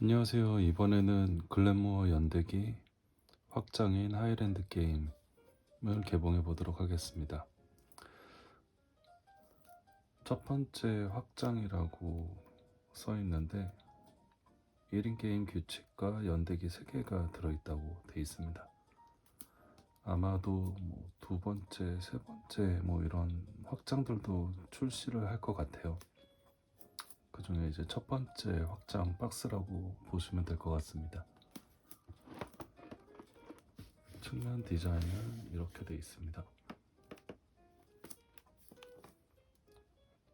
안녕하세요. 이번에는 글래모어 연대기 확장인 하이랜드 게임을 개봉해 보도록 하겠습니다. 첫 번째 확장이라고 써 있는데 1인 게임 규칙과 연대기 3개가 들어있다고 돼 있습니다. 아마도 뭐 두 번째, 세 번째 뭐 이런 확장들도 출시를 할 것 같아요. 그 중에 이제 첫 번째 확장 박스라고 보시면 될 것 같습니다. 측면 디자인은 이렇게 돼 있습니다.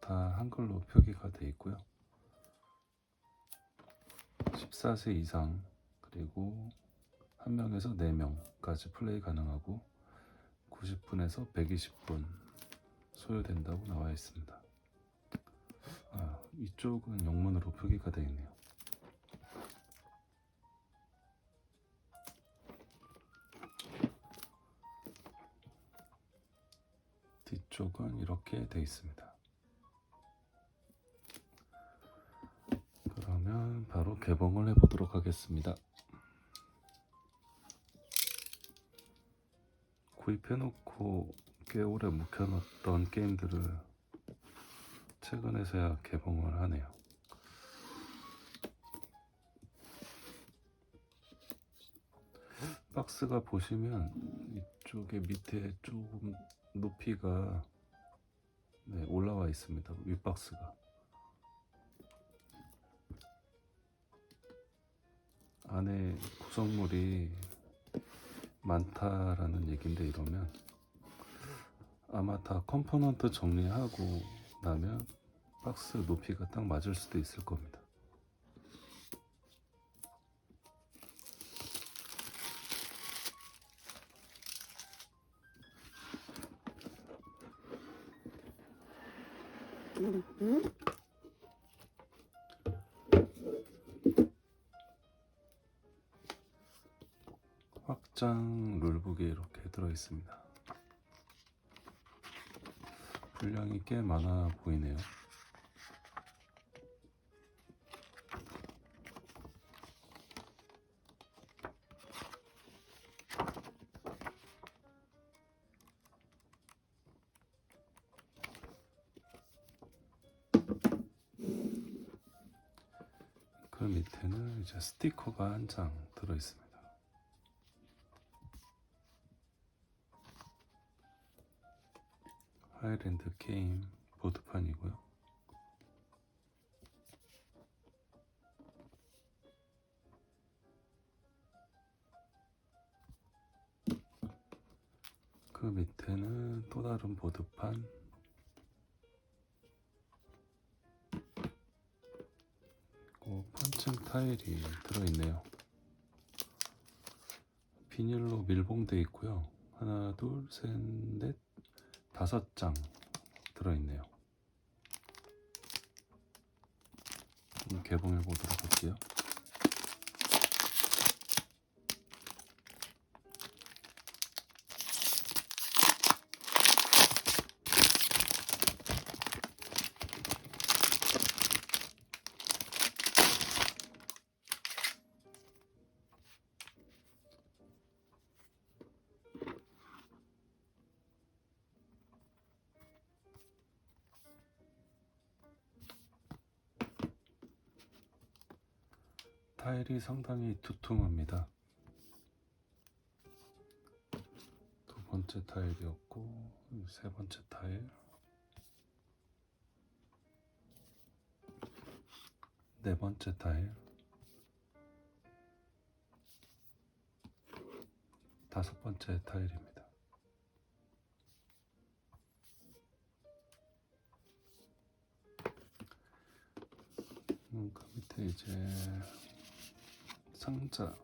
다 한글로 표기가 돼 있고요. 14세 이상 그리고 한 명에서 4명까지 플레이 가능하고 90분에서 120분 소요된다고 나와 있습니다. 아, 이쪽은 영문으로 표기가 되어 있네요. 뒤쪽은 이렇게 되어 있습니다. 그러면 바로 개봉을 해보도록 하겠습니다. 구입해놓고 꽤 오래 묵혀놨던 게임들을 최근에서야 개봉을 하네요. 박스가 보시면 이쪽에 밑에 조금 높이가 네, 올라와 있습니다. 윗박스가. 안에 구성물이 많다라는 얘긴데 이러면 아마 다 컴포넌트 정리하고 나면 박스 높이가 딱 맞을 수도 있을 겁니다. 확장 룰북에 이렇게 들어 있습니다. 분량이 꽤 많아 보이네요. 그 밑에는 이제 스티커가 한 장 들어 있습니다. 하이랜드 게임 보드판이고요. 그 밑에는 또 다른 보드판. 그리고 펀칭 타일이 들어있네요. 비닐로 밀봉돼 있고요. 하나, 둘, 셋, 넷, 다섯 장 들어있네요. 개봉해 보도록 할게요. 타일이 상당히 두툼합니다. 두 번째 타일이었고, 세 번째 타일, 네 번째 타일, 다섯 번째 타일입니다. 음, 그 밑에 이제 상자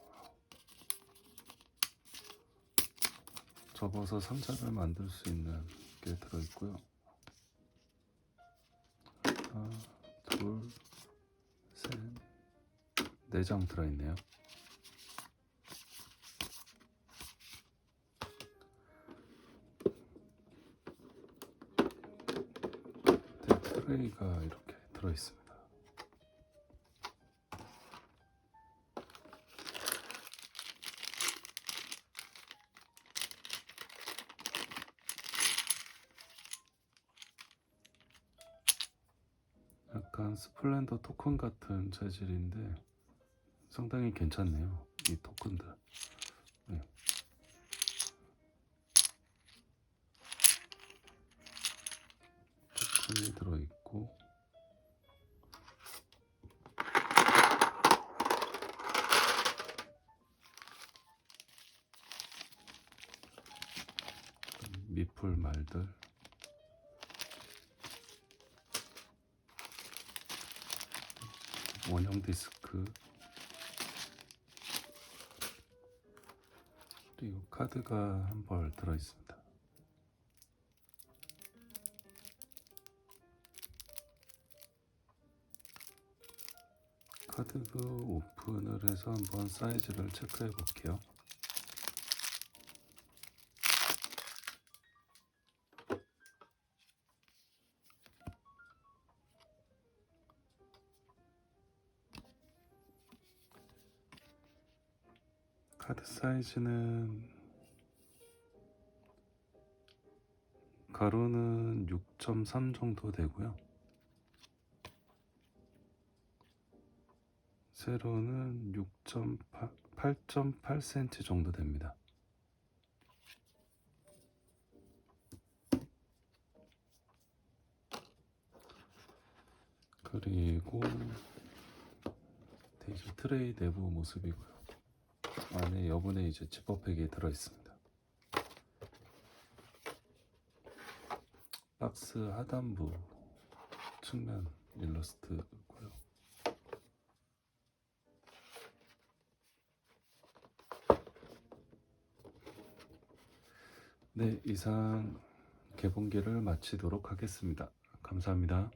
접어서 상자를 만들 수 있는 게 들어있고요. 하나, 둘, 셋, 네 장 들어있네요. 네, 트레이가 이렇게 들어있습니다. 약간 스플렌더 토큰 같은 재질인데 상당히 괜찮네요. 이 토큰들. 네. 토큰이 들어있고 미풀 말들 원형 디스크 그리고 카드가 한 벌 들어 있습니다. 카드그 오픈을 해서 한번 사이즈를 체크해 볼게요. 카드 사이즈는 가로는 6.3 정도 되고요. 세로는 6.8 8.8cm 정도 됩니다. 그리고 데이지 트레이 내부 모습이고요. 안에 여분의 이제 지퍼백이 들어 있습니다. 박스 하단부 측면 일러스트고요. 네, 이상 개봉기를 마치도록 하겠습니다. 감사합니다.